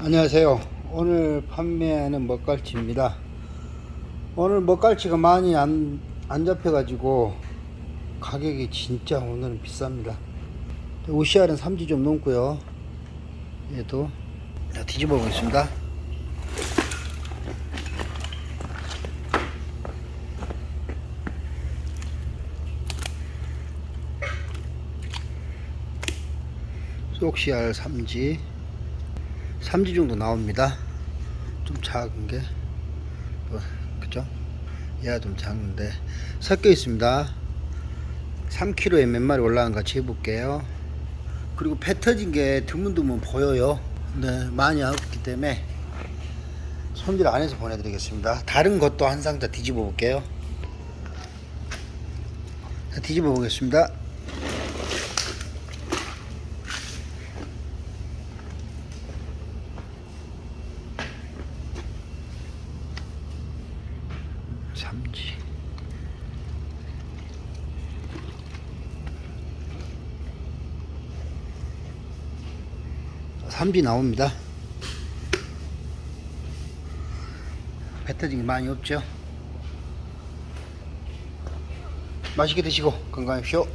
안녕하세요. 오늘 판매하는 먹갈치입니다. 오늘 먹갈치가 많이 안, 안 잡혀 가지고 가격이 진짜 오늘은 비쌉니다. OCR은 3지 좀 넘고요. 얘도 자, 뒤집어 보겠습니다. OCR 3지 3지 정도 나옵니다. 좀 작은 게, 뭐, 그죠? 얘가 좀 작은데, 섞여 있습니다. 3kg에 몇 마리 올라간 거 같이 해볼게요. 그리고 배 터진 게 드문드문 보여요. 네, 많이 없기 때문에 손질 안 해서 보내드리겠습니다. 다른 것도 한 상자 뒤집어 볼게요. 자, 뒤집어 보겠습니다. 삼지. 삼지 나옵니다. 배 터진 게 많이 없죠? 맛있게 드시고 건강하십시오.